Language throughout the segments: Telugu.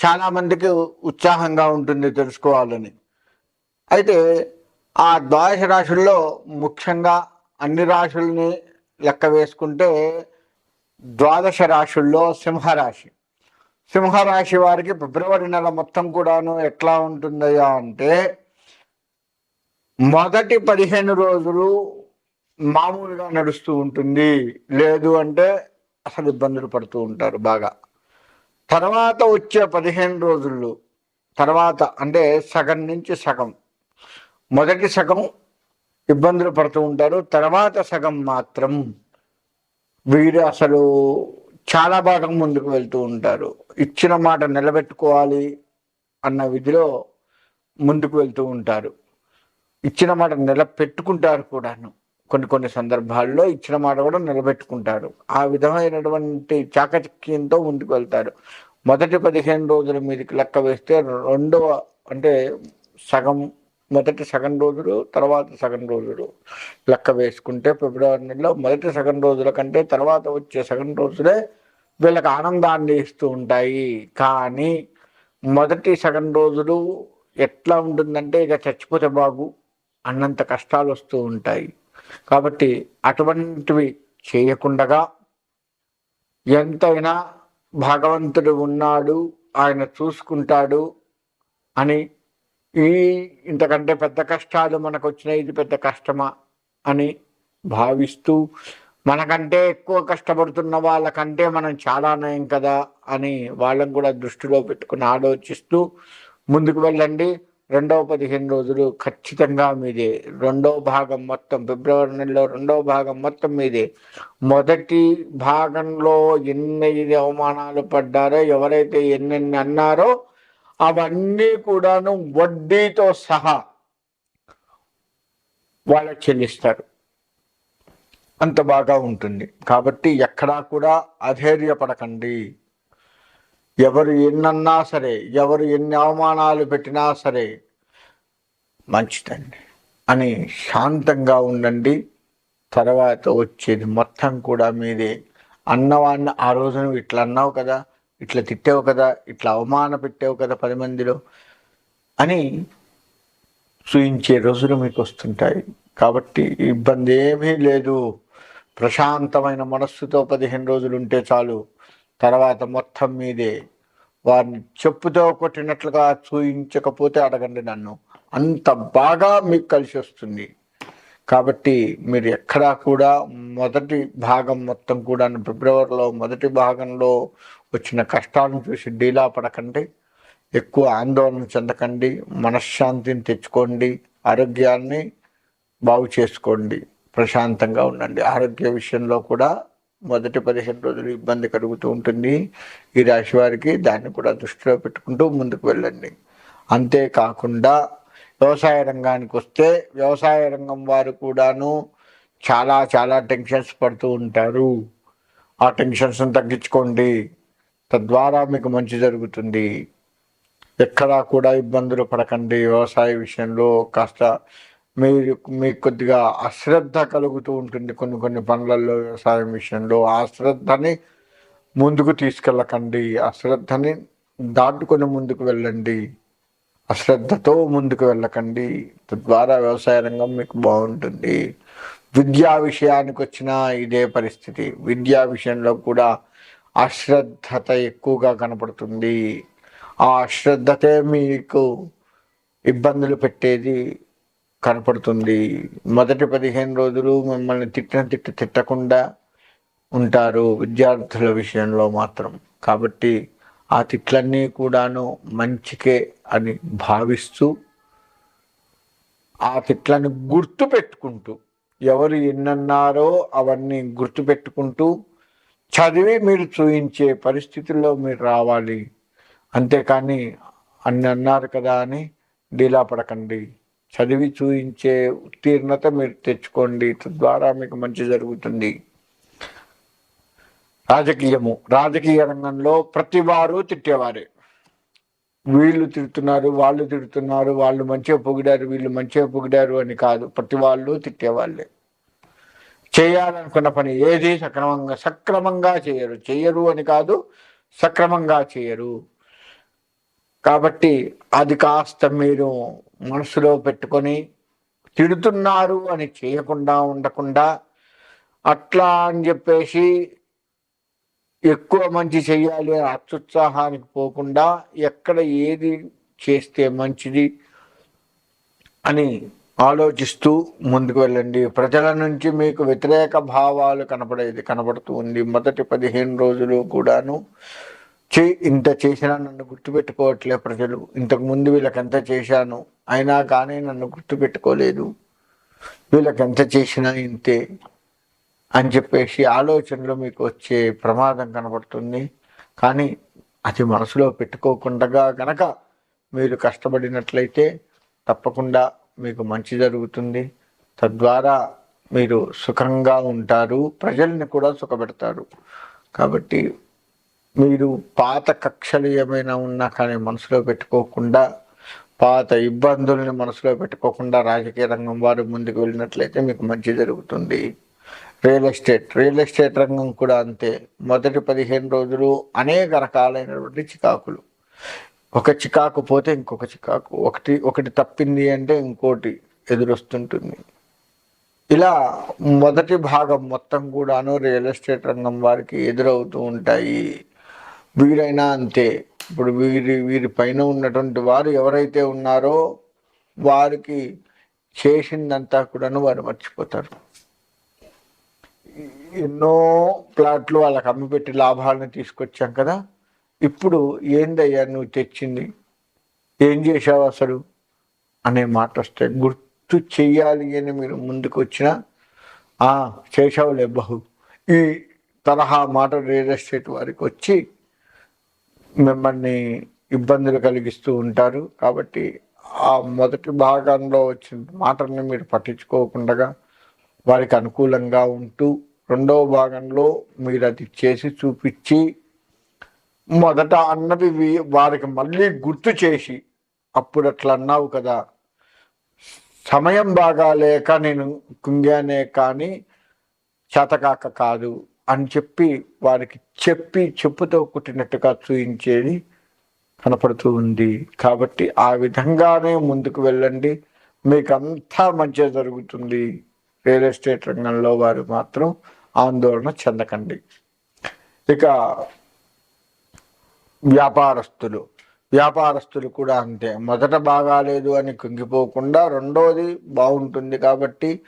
చాలా మందికి ఉత్సాహంగా ఉంటుంది తెలుసుకోవాలని. అయితే ఆ ద్వాదశ రాశుల్లో ముఖ్యంగా అన్ని రాశుల్ని లెక్క వేసుకుంటే ద్వాదశ రాశుల్లో సింహరాశి. సింహరాశి వారికి ఫిబ్రవరి నెల మొత్తం కూడాను ఎట్లా ఉంటుందయ్యా అంటే మొదటి పదిహేను రోజులు మామూలుగా నడుస్తూ ఉంటుంది. లేదు అంటే అసలు ఇబ్బందులు పడుతూ ఉంటారు బాగా. తర్వాత వచ్చే పదిహేను రోజులు తర్వాత అంటే సగం నుంచి సగం. మొదటి సగం ఇబ్బందులు పడుతూ ఉంటారు. తర్వాత సగం మాత్రం వీరు అసలు చాలా భాగం ముందుకు వెళ్తూ ఉంటారు. ఇచ్చిన మాట నిలబెట్టుకోవాలి అన్న విధిలో ముందుకు వెళ్తూ ఉంటారు. ఇచ్చిన మాట నిలబెట్టుకుంటారు కూడాను. కొన్ని కొన్ని సందర్భాల్లో ఇచ్చిన మాట కూడా నిలబెట్టుకుంటారు. ఆ విధమైనటువంటి చాకచక్యంతో ముందుకు వెళ్తారు మొదటి పదిహేను రోజుల మీదకి లెక్క వేస్తే రెండవ అంటే సగం మొదటి సగం రోజులు తర్వాత సగం రోజులు లెక్క వేసుకుంటే ఫిబ్రవరి నెలలో మొదటి సగం రోజుల కంటే తర్వాత వచ్చే సగం రోజులే వీళ్ళకి ఆనందాన్ని ఇస్తూ ఉంటాయి. కానీ మొదటి సగం రోజులు ఎట్లా ఉంటుందంటే ఇక చచ్చిపోతే బాగు అన్నంత కష్టాలు వస్తూ ఉంటాయి. కాబట్టి అటువంటివి చేయకుండగా ఎంతైనా భగవంతుడు ఉన్నాడు ఆయన చూసుకుంటాడు అని ఈ ఇంతకంటే పెద్ద కష్టాలు మనకు వచ్చినాయి ఇది పెద్ద కష్టమా అని భావిస్తూ మనకంటే ఎక్కువ కష్టపడుతున్న వాళ్ళకంటే మనం చాలా నయం కదా అని వాళ్ళని కూడా దృష్టిలో పెట్టుకుని ఆలోచిస్తూ ముందుకు వెళ్ళండి. రెండవ పదిహేను రోజులు ఖచ్చితంగా మీదే రెండవ భాగం మొత్తం ఫిబ్రవరి నెలలో రెండవ భాగం మొత్తం మీదే. మొదటి భాగంలో ఎన్ని అవమానాలు పడ్డారో ఎవరైతే ఎన్నెన్ని అన్నారో అవన్నీ కూడాను వడ్డీతో సహా వాళ్ళకి చెల్లిస్తారు. అంత బాగా ఉంటుంది. కాబట్టి ఎక్కడా కూడా అధైర్యపడకండి. ఎవరు ఎన్నన్నా సరే ఎవరు ఎన్ని అవమానాలు పెట్టినా సరే మంచిదండి. అని శాంతంగా ఉండండి. తర్వాత వచ్చేది మొత్తం కూడా మీదే. అన్నవాడిని ఆ రోజు నువ్వు ఇట్లా అన్నావు కదా ఇట్లా తిట్టావు కదా ఇట్లా అవమాన పెట్టావు కదా పది మందిలో అని చూయించే రోజులు మీకు వస్తుంటాయి. కాబట్టి ఇబ్బంది ఏమీ లేదు. ప్రశాంతమైన మనస్సుతో పదిహేను రోజులు ఉంటే చాలు. తర్వాత మొత్తం మీదే వారిని చెప్పుతో కొట్టినట్లుగా చూయించకపోతే అడగండి నన్ను. అంత బాగా మీకు కలిసి వస్తుంది. కాబట్టి మీరు ఎక్కడా కూడా మొదటి భాగం మొత్తం కూడా ఫిబ్రవరిలో మొదటి భాగంలో వచ్చిన కష్టాలను చూసి డీలా పడకండి. ఎక్కువ ఆందోళన చెందకండి. మనశ్శాంతిని తెచ్చుకోండి. ఆరోగ్యాన్ని బాగు చేసుకోండి. ప్రశాంతంగా ఉండండి. ఆరోగ్య విషయంలో కూడా మొదటి పదిహేను రోజులు ఇబ్బంది కలుగుతూ ఉంటుంది. ఈ రాశి వారికి దాన్ని కూడా దృష్టిలో పెట్టుకుంటూ ముందుకు వెళ్ళండి. అంతేకాకుండా వ్యవసాయ రంగానికి వస్తే వ్యవసాయ రంగం వారు కూడాను చాలా చాలా టెన్షన్స్ పడుతూ ఉంటారు. ఆ టెన్షన్స్ని తగ్గించుకోండి. తద్వారా మీకు మంచి జరుగుతుంది. ఎక్కడా కూడా ఇబ్బందులు పడకండి. వ్యవసాయ విషయంలో కాస్త మీరు మీకు కొద్దిగా అశ్రద్ధ కలుగుతూ ఉంటుంది కొన్ని కొన్ని పనులలో వ్యవసాయం విషయంలో ఆ శ్రద్ధని ముందుకు తీసుకెళ్ళకండి. అశ్రద్ధని దాటుకొని ముందుకు వెళ్ళండి. అశ్రద్ధతో ముందుకు వెళ్ళకండి. తద్వారా వ్యవసాయ రంగం మీకు బాగుంటుంది. విద్యా విషయానికి వచ్చిన ఇదే పరిస్థితి. విద్యా విషయంలో కూడా అశ్రద్ధత ఎక్కువగా కనపడుతుంది. ఆ అశ్రద్ధతే మీకు ఇబ్బందులు పెట్టేది కనపడుతుంది. మొదటి పదిహేను రోజులు మిమ్మల్ని తిట్టిన తిట్టు తిట్టకుండా ఉంటారు విద్యార్థుల విషయంలో మాత్రం. కాబట్టి ఆ తిట్లన్నీ కూడాను మంచికే అని భావిస్తూ ఆ తిట్లను గుర్తు పెట్టుకుంటూ ఎవరు ఎన్నన్నారో అవన్నీ గుర్తుపెట్టుకుంటూ చదివి మీరు చూయించే పరిస్థితుల్లో మీరు రావాలి. అంతేకాని అన్ని అన్నారు కదా అని డీలా పడకండి. చదివి చూయించే ఉత్తీర్ణత మీరు తెచ్చుకోండి. తద్వారా మీకు మంచి జరుగుతుంది. రాజకీయము. రాజకీయ రంగంలో ప్రతి వారు తిట్టేవారే. వీళ్ళు తిడుతున్నారు వాళ్ళు తిడుతున్నారు వాళ్ళు మంచిగా పొగిడారు వీళ్ళు మంచిగా పొగిడారు అని కాదు. ప్రతి వాళ్ళు తిట్టేవాళ్ళే. చేయాలనుకున్న పని ఏది? సక్రమంగా సక్రమంగా చేయరు. చేయరు అని కాదు సక్రమంగా చేయరు. కాబట్టి అది కాస్త మీరు మనసులో పెట్టుకొని తిడుతున్నారు అని చేయకుండా ఉండకుండా అట్లా అని చెప్పేసి ఎక్కువ మంచి చేయాలి అని అత్యుత్సాహానికి పోకుండా ఎక్కడ ఏది చేస్తే మంచిది అని ఆలోచిస్తూ ముందుకు వెళ్ళండి. ప్రజల నుంచి మీకు వ్యతిరేక భావాలు కనపడేది కనబడుతూ ఉంది. మొదటి పదిహేను రోజులు కూడాను చే ఇంత చేసినా నన్ను గుర్తుపెట్టుకోవట్లే ప్రజలు. ఇంతకు ముందు వీళ్ళకి ఎంత చేశాను అయినా కానీ నన్ను గుర్తుపెట్టుకోలేదు. వీళ్ళకి ఎంత చేసినా ఇంతే అని చెప్పేసి ఆలోచనలు మీకు వచ్చే ప్రమాదం కనబడుతుంది. కానీ అది మనసులో పెట్టుకోకుండా గనక మీరు కష్టపడినట్లయితే తప్పకుండా మీకు మంచి జరుగుతుంది. తద్వారా మీరు సుఖంగా ఉంటారు. ప్రజల్ని కూడా సుఖపెడతారు. కాబట్టి మీరు పాత కక్షలు ఏమైనా ఉన్నా కానీ మనసులో పెట్టుకోకుండా పాత ఇబ్బందుల్ని మనసులో పెట్టుకోకుండా రాజకీయ రంగం వారు ముందుకు వెళ్ళినట్లయితే మీకు మంచి జరుగుతుంది. రియల్ ఎస్టేట్ రియల్ ఎస్టేట్ రంగం కూడా అంతే. మొదటి పదిహేను రోజులు అనేక రకాలైనటువంటి చికాకులు. ఒక చికాకు పోతే ఇంకొక చికాకు. ఒకటి ఒకటి తప్పింది అంటే ఇంకోటి ఎదురొస్తుంటుంది. ఇలా మొదటి భాగం మొత్తం కూడాను రియల్ ఎస్టేట్ రంగం వారికి ఎదురవుతూ ఉంటాయి. వీరైనా అంతే. ఇప్పుడు వీరి వీరి పైన ఉన్నటువంటి వారు ఎవరైతే ఉన్నారో వారికి చేసిందంతా కూడాను వారు మర్చిపోతారు. ఎన్నో ప్లాట్లు వాళ్ళకి అమ్మిపెట్టి లాభాలను తీసుకొచ్చాం కదా. ఇప్పుడు ఏందయ్యా నువ్వు తెచ్చింది? ఏం చేసావు అసలు? అనే మాట వస్తే గుర్తు చెయ్యాలి అని మీరు ముందుకు వచ్చినా చేసావులే బహు. ఈ తరహా మాట రియల్ ఎస్టేట్ వారికి వచ్చి మిమ్మల్ని ఇబ్బందులు కలిగిస్తూ ఉంటారు. కాబట్టి ఆ మొదటి భాగంలో వచ్చిన మాటల్ని మీరు పట్టించుకోకుండా వారికి అనుకూలంగా ఉంటూ రెండవ భాగంలో మీరు అది చేసి చూపించి మొదట అన్నది వారికి మళ్ళీ గుర్తు చేసి అప్పుడు అట్లా అన్నావు కదా. సమయం బాగా లేక నేను కుంగానే కానీ చేతకాక కాదు. అని చెప్పి వారికి చెప్పి చెప్పుతో కుట్టినట్టుగా చూయించేది కనపడుతూ ఉంది. కాబట్టి ఆ విధంగానే ముందుకు వెళ్ళండి. మీకు అంతా మంచి జరుగుతుంది. రియల్ ఎస్టేట్ రంగంలో వారు మాత్రం ఆందోళన చెందకండి. ఇక వ్యాపారస్తులు. వ్యాపారస్తులు కూడా అంతే. మొదట బాగాలేదు అని కుంగిపోకుండా రెండోది బాగుంటుంది కాబట్టి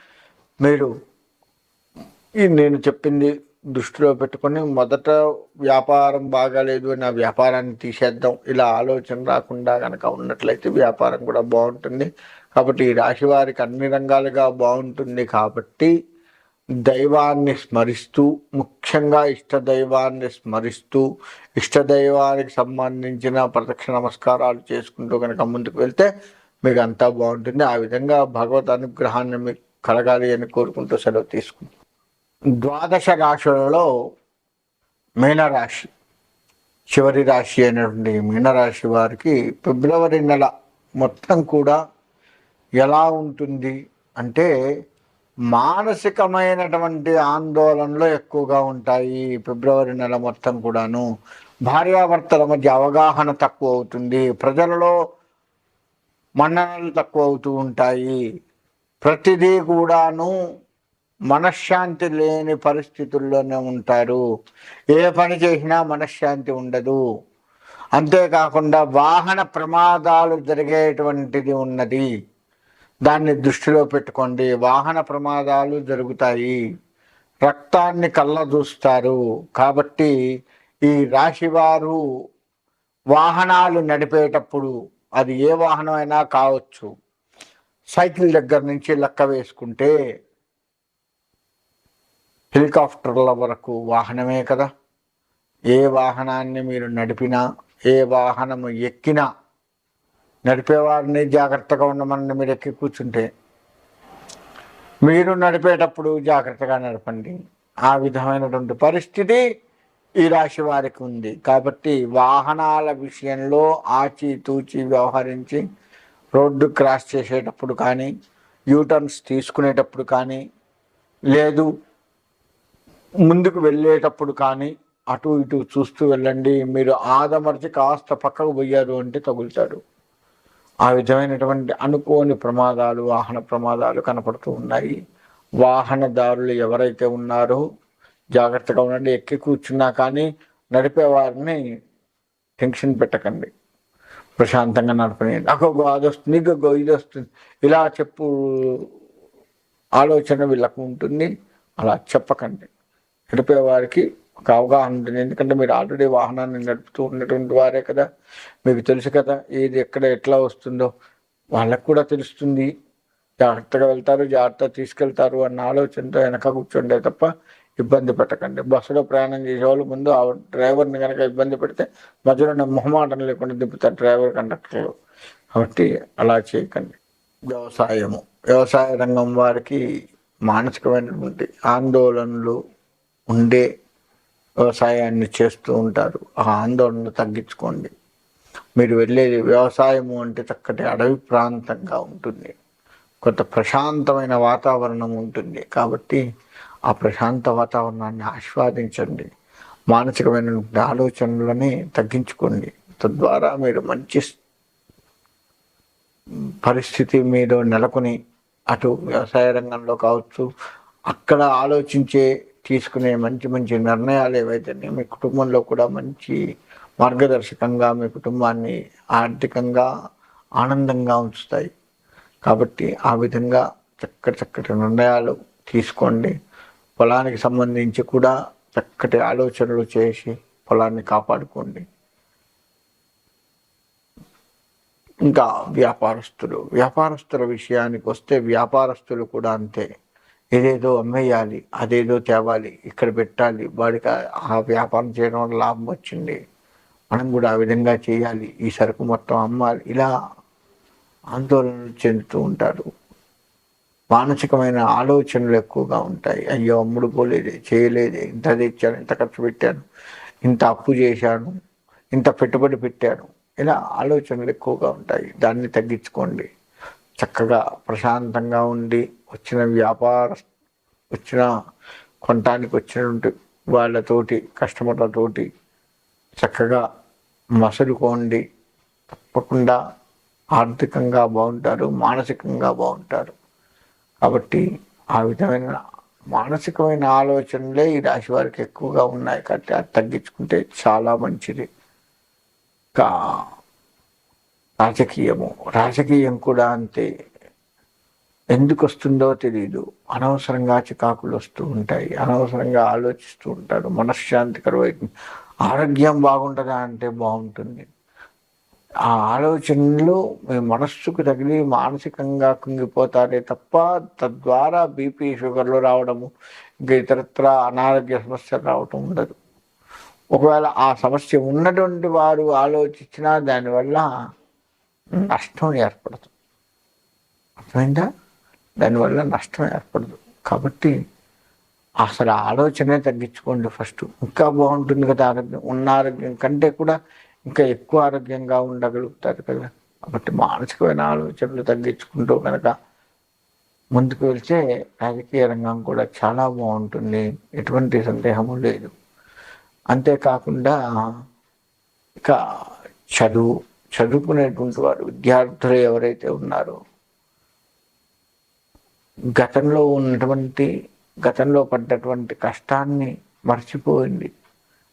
మీరు ఈ నేను చెప్పింది దృష్టిలో పెట్టుకొని మొదట వ్యాపారం బాగాలేదు అని ఆ వ్యాపారాన్ని తీసేద్దాం. ఇలా ఆలోచన రాకుండా కనుక ఉన్నట్లయితే వ్యాపారం కూడా బాగుంటుంది. కాబట్టి ఈ రాశి వారికి అన్ని రంగాలుగా బాగుంటుంది కాబట్టి దైవాన్ని స్మరిస్తూ ముఖ్యంగా ఇష్ట దైవాన్ని స్మరిస్తూ ఇష్ట దైవానికి సంబంధించిన ప్రదక్షిణ నమస్కారాలు చేసుకుంటూ కనుక ముందుకు వెళ్తే మీకు అంతా బాగుంటుంది. ఆ విధంగా భగవత్ అనుగ్రహాన్ని మీకు కలగాలి అని కోరుకుంటూ సెలవు తీసుకుంటాం ద్వాదశ రాశులలో మీనరాశి చివరి రాశి అయినటువంటి మీనరాశి వారికి ఫిబ్రవరి నెల మొత్తం కూడా ఎలా ఉంటుంది అంటే మానసికమైనటువంటి ఆందోళనలు ఎక్కువగా ఉంటాయి ఫిబ్రవరి నెల మొత్తం కూడాను. భార్యాభర్తల మధ్య అవగాహన తక్కువ అవుతుంది. ప్రజలలో మన్ననలు తక్కువ అవుతూ ఉంటాయి. ప్రతిదీ కూడాను మనశ్శాంతి లేని పరిస్థితుల్లోనే ఉంటారు. ఏ పని చేసినా మనశ్శాంతి ఉండదు. అంతేకాకుండా వాహన ప్రమాదాలు జరిగేటువంటిది ఉన్నది. దాన్ని దృష్టిలో పెట్టుకోండి. వాహన ప్రమాదాలు జరుగుతాయి. రక్తాన్ని కళ్ళ చూస్తారు కాబట్టి ఈ రాశివారు వాహనాలు నడిపేటప్పుడు అది ఏ వాహనం అయినా కావచ్చు. సైకిల్ దగ్గర నుంచి లెక్క వేసుకుంటే హెలికాప్టర్ల వరకు వాహనమే కదా. ఏ వాహనాన్ని మీరు నడిపినా ఏ వాహనము ఎక్కినా నడిపేవారిని జాగ్రత్తగా ఉండమని మీరు ఎక్కి కూర్చుంటే. మీరు నడిపేటప్పుడు జాగ్రత్తగా నడపండి. ఆ విధమైనటువంటి పరిస్థితి ఈ రాశి వారికి ఉంది. కాబట్టి వాహనాల విషయంలో ఆచితూచి వ్యవహరించి రోడ్డు క్రాస్ చేసేటప్పుడు కానీ యూటర్న్స్ తీసుకునేటప్పుడు కానీ లేదు ముందుకు వెళ్ళేటప్పుడు కానీ అటు ఇటు చూస్తూ వెళ్ళండి. మీరు ఆదమర్చి కాస్త పక్కకు పోయారు అంటే తగులుతాడు. ఆ విధమైనటువంటి అనుకోని ప్రమాదాలు వాహన ప్రమాదాలు కనపడుతూ ఉన్నాయి. వాహనదారులు ఎవరైతే ఉన్నారో జాగ్రత్తగా ఉండండి. ఎక్కి కూర్చున్నా కానీ నడిపే వారిని టెన్షన్ పెట్టకండి. ప్రశాంతంగా నడపని నాకు అది వస్తుంది ఇంకో ఇది వస్తుంది. ఇలా చెప్పు ఆలోచన వీళ్ళకు ఉంటుంది. అలా చెప్పకండి. నడిపే వారికి ఒక అవగాహన ఉంటుంది. ఎందుకంటే మీరు ఆల్రెడీ వాహనాన్ని నడుపుతూ ఉన్నటువంటి వారే కదా. మీకు తెలుసు కదా ఏది ఎక్కడ ఎట్లా వస్తుందో. వాళ్ళకు కూడా తెలుస్తుంది. జాగ్రత్తగా వెళ్తారు జాగ్రత్తగా తీసుకెళ్తారు అన్న ఆలోచనతో వెనక కూర్చోండే తప్ప ఇబ్బంది పెట్టకండి. బస్సులో ప్రయాణం చేసేవాళ్ళు ముందు ఆ డ్రైవర్ని కనుక ఇబ్బంది పెడితే మధ్యలో మొహమాటం లేకుండా దింపుతారు డ్రైవర్ కండక్టర్లు. కాబట్టి అలా చేయకండి. వ్యవసాయము వ్యవసాయ రంగం వారికి మానసికమైనటువంటి ఆందోళనలు ఉండే వ్యవసాయాన్ని చేస్తూ ఉంటారు. ఆ ఆందోళన తగ్గించుకోండి. మీరు వెళ్ళేది వ్యవసాయము అంటే చక్కటి అడవి ప్రాంతంగా ఉంటుంది. కొంత ప్రశాంతమైన వాతావరణం ఉంటుంది. కాబట్టి ఆ ప్రశాంత వాతావరణాన్ని ఆస్వాదించండి. మానసికమైన ఆలోచనలని తగ్గించుకోండి. తద్వారా మీరు మంచి పరిస్థితి మీరు నెలకొని అటు వ్యవసాయ రంగంలో కావచ్చు అక్కడ ఆలోచించే తీసుకునే మంచి మంచి నిర్ణయాలు ఏవైతేనే మీ కుటుంబంలో కూడా మంచి మార్గదర్శకంగా మీ కుటుంబాన్ని ఆర్థికంగా ఆనందంగా ఉంచుతాయి. కాబట్టి ఆ విధంగా చక్కటి చక్కటి నిర్ణయాలు తీసుకోండి. పొలానికి సంబంధించి కూడా చక్కటి ఆలోచనలు చేసి పొలాన్ని కాపాడుకోండి. ఇంకా వ్యాపారస్తులు వ్యాపారస్తుల విషయానికి వస్తే వ్యాపారస్తులు కూడా అంతే. ఏదేదో అమ్మేయాలి అదేదో తేవాలి ఇక్కడ పెట్టాలి. వాడికి ఆ వ్యాపారం చేయడం వల్ల లాభం వచ్చింది. మనం కూడా ఆ విధంగా చేయాలి. ఈ సరుకు మొత్తం అమ్మాలి. ఇలా ఆందోళనలు చెందుతూ ఉంటారు. మానసికమైన ఆలోచనలు ఎక్కువగా ఉంటాయి. అయ్యో అమ్ముడు పోలేదే చేయలేదే. ఇంత తెచ్చాను ఇంత ఖర్చు పెట్టాను ఇంత అప్పు చేశాను ఇంత పెట్టుబడి పెట్టాను. ఇలా ఆలోచనలు ఎక్కువగా ఉంటాయి. దాన్ని తగ్గించుకోండి. చక్కగా ప్రశాంతంగా ఉండి వచ్చిన వ్యాపార వచ్చిన కొనటానికి వచ్చినటువంటి వాళ్ళతోటి కస్టమర్లతోటి చక్కగా మసలుకోండి. తప్పకుండా ఆర్థికంగా బాగుంటారు మానసికంగా బాగుంటారు. కాబట్టి ఆ విధమైన మానసికమైన ఆలోచనలే ఈ రాశి వారికి ఎక్కువగా ఉన్నాయి కాబట్టి అది తగ్గించుకుంటే చాలా మంచిది. ఇంకా రాజకీయము రాజకీయం కూడా అంతే. ఎందుకు వస్తుందో తెలియదు అనవసరంగా చికాకులు వస్తూ ఉంటాయి. అనవసరంగా ఆలోచిస్తూ ఉంటారు. మనశ్శాంతికరమైన ఆరోగ్యం బాగుంటుందా అంటే బాగుంటుంది. ఆ ఆలోచనలు మీ మనస్సుకు తగిలి మానసికంగా కుంగిపోతారే తప్ప తద్వారా బీపీ షుగర్లు రావడము ఇంకా ఇతరత్ర అనారోగ్య సమస్యలు రావటం ఉండదు. ఒకవేళ ఆ సమస్య ఉన్నటువంటి వారు ఆలోచించినా దానివల్ల నష్టం ఏర్పడదు. అర్థమైందా? దానివల్ల నష్టం ఏర్పడదు. కాబట్టి అసలు ఆలోచనే తగ్గించుకోండి ఫస్ట్. ఇంకా బాగుంటుంది కదా ఆరోగ్యం ఉన్న ఆరోగ్యం కంటే కూడా ఇంకా ఎక్కువ ఆరోగ్యంగా ఉండగలుగుతారు కదా. కాబట్టి మానసికమైన ఆలోచనలు తగ్గించుకుంటూ కనుక ముందుకు వెళ్తే రాజకీయ రంగం కూడా చాలా బాగుంటుంది. ఎటువంటి సందేహము లేదు. అంతేకాకుండా ఇక చదువు చదువుకునేటువంటి వారు విద్యార్థులు ఎవరైతే ఉన్నారో గతంలో ఉన్నటువంటి గతంలో పడ్డటువంటి కష్టాన్ని మర్చిపోయింది.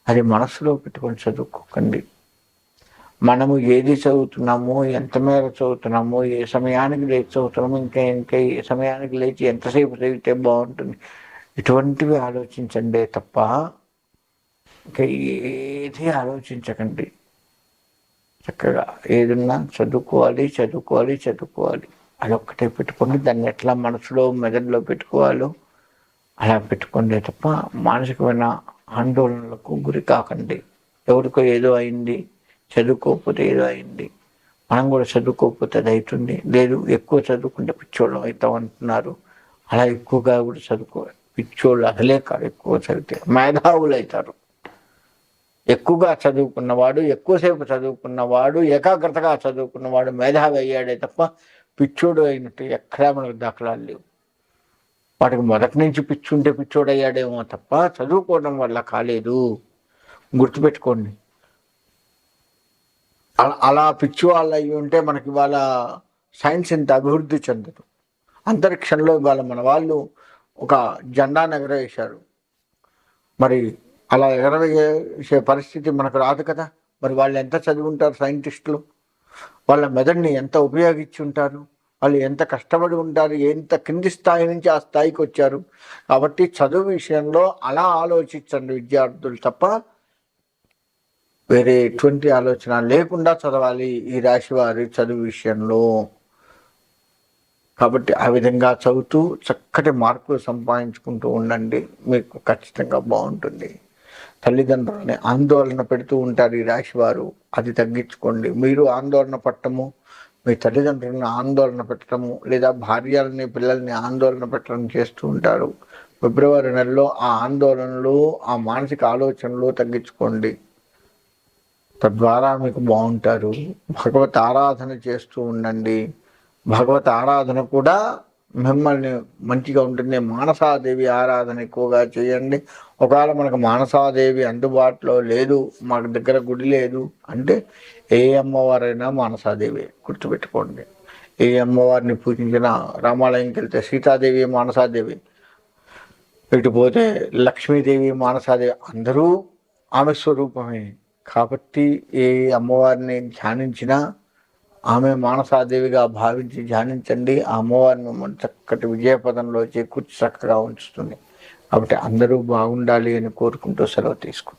అది మనసులో పెట్టుకొని చదువుకోకండి. మనము ఏది చదువుతున్నామో ఎంత మేర చదువుతున్నామో ఏ సమయానికి లేచి చదువుతున్నామో ఇంకా ఇంకా ఏ సమయానికి లేచి ఎంతసేపు చదివితే బాగుంటుంది? ఇటువంటివి ఆలోచించండి తప్ప ఇంకా ఏది ఆలోచించకండి. చక్కగా ఏదన్నా చదువుకోవాలి చదువుకోవాలి చదువుకోవాలి. అదొక్కటే పెట్టుకొని దాన్ని ఎట్లా మనసులో మెదడులో పెట్టుకోవాలో అలా పెట్టుకోండి తప్ప మానసికమైన ఆందోళనలకు గురి కాకండి. ఎవరికో ఏదో అయింది చదువుకోకపోతే ఏదో అయింది. మనం కూడా చదువుకోకపోతే అది అవుతుంది. లేదు ఎక్కువ చదువుకుంటే పిచ్చోళ్ళం అవుతాం అంటున్నారు. అలా ఎక్కువగా కూడా చదువుకో పిచ్చోళ్ళు అసలే కాదు ఎక్కువ చదివితే మేధావులు అవుతారు. ఎక్కువగా చదువుకున్నవాడు ఎక్కువసేపు చదువుకున్నవాడు ఏకాగ్రతగా చదువుకున్నవాడు మేధావి అయ్యాడే తప్ప పిచ్చోడు అయినట్టు ఎక్కడా మనకు దాఖలాలు లేవు. వాటికి మొదటి నుంచి పిచ్చి ఉంటే తప్ప చదువుకోవడం వల్ల కాలేదు. గుర్తుపెట్టుకోండి. అలా- అలా పిచ్చి వాళ్ళు అయ్యి ఉంటే మనకి ఇవాళ సైన్స్ ఇంత అభివృద్ధి చెందదు. అంతరిక్షంలో ఇవాళ మన వాళ్ళు ఒక జెండాను ఎగరవేశారు మరి అలా ఎగరవేసే పరిస్థితి మనకు రాదు కదా. మరి వాళ్ళు ఎంత చదువుంటారు సైంటిస్టులు? వాళ్ళ మెదడుని ఎంత ఉపయోగించి ఉంటారు వాళ్ళు ఎంత కష్టపడి ఉంటారు? ఎంత కింది స్థాయి నుంచి ఆ స్థాయికి వచ్చారు? కాబట్టి చదువు విషయంలో అలా ఆలోచించండి విద్యార్థులు తప్ప వేరే ఎటువంటి ఆలోచన లేకుండా చదవాలి ఈ రాశి వారి చదువు విషయంలో. కాబట్టి ఆ విధంగా చదువుతూ చక్కటి మార్కులు సంపాదించుకుంటూ ఉండండి. మీకు ఖచ్చితంగా బాగుంటుంది. తల్లిదండ్రులని ఆందోళన పెడుతూ ఉంటారు ఈ రాశి వారు అది తగ్గించుకోండి. మీరు ఆందోళన పట్టము మీ తల్లిదండ్రులను ఆందోళన పెట్టడము లేదా భార్యలని పిల్లల్ని ఆందోళన పెట్టడం చేస్తూ ఉంటారు. ఫిబ్రవరి నెలలో ఆ ఆందోళనలు ఆ మానసిక ఆలోచనలు తగ్గించుకోండి. తద్వారా మీకు బాగుంటారు. భగవత్ ఆరాధన చేస్తూ ఉండండి. భగవత్ ఆరాధన కూడా మిమ్మల్ని మంచిగా ఉంటుంది. మానసాదేవి ఆరాధన ఎక్కువగా చేయండి. ఒకవేళ మనకు మానసాదేవి అందుబాటులో లేదు మాకు దగ్గర గుడి లేదు అంటే ఏ అమ్మవారైనా మానసాదేవి గుర్తుపెట్టుకోండి. ఏ అమ్మవారిని పూజించిన రామాలయంకి వెళ్తే సీతాదేవి మానసాదేవి. ఇటు పోతే లక్ష్మీదేవి మానసాదేవి అందరూ ఆమె స్వరూపమే. కాబట్టి ఏ అమ్మవారిని ధ్యానించినా ఆమె మానసాదేవిగా భావించి ధ్యానించండి. ఆ అమ్మవారిని మిమ్మల్ని చక్కటి విజయపదంలో చేకూర్చి చక్కగా ఉంచుతుంది. కాబట్టి అందరూ బాగుండాలి అని కోరుకుంటూ సెలవు తీసుకుంటాం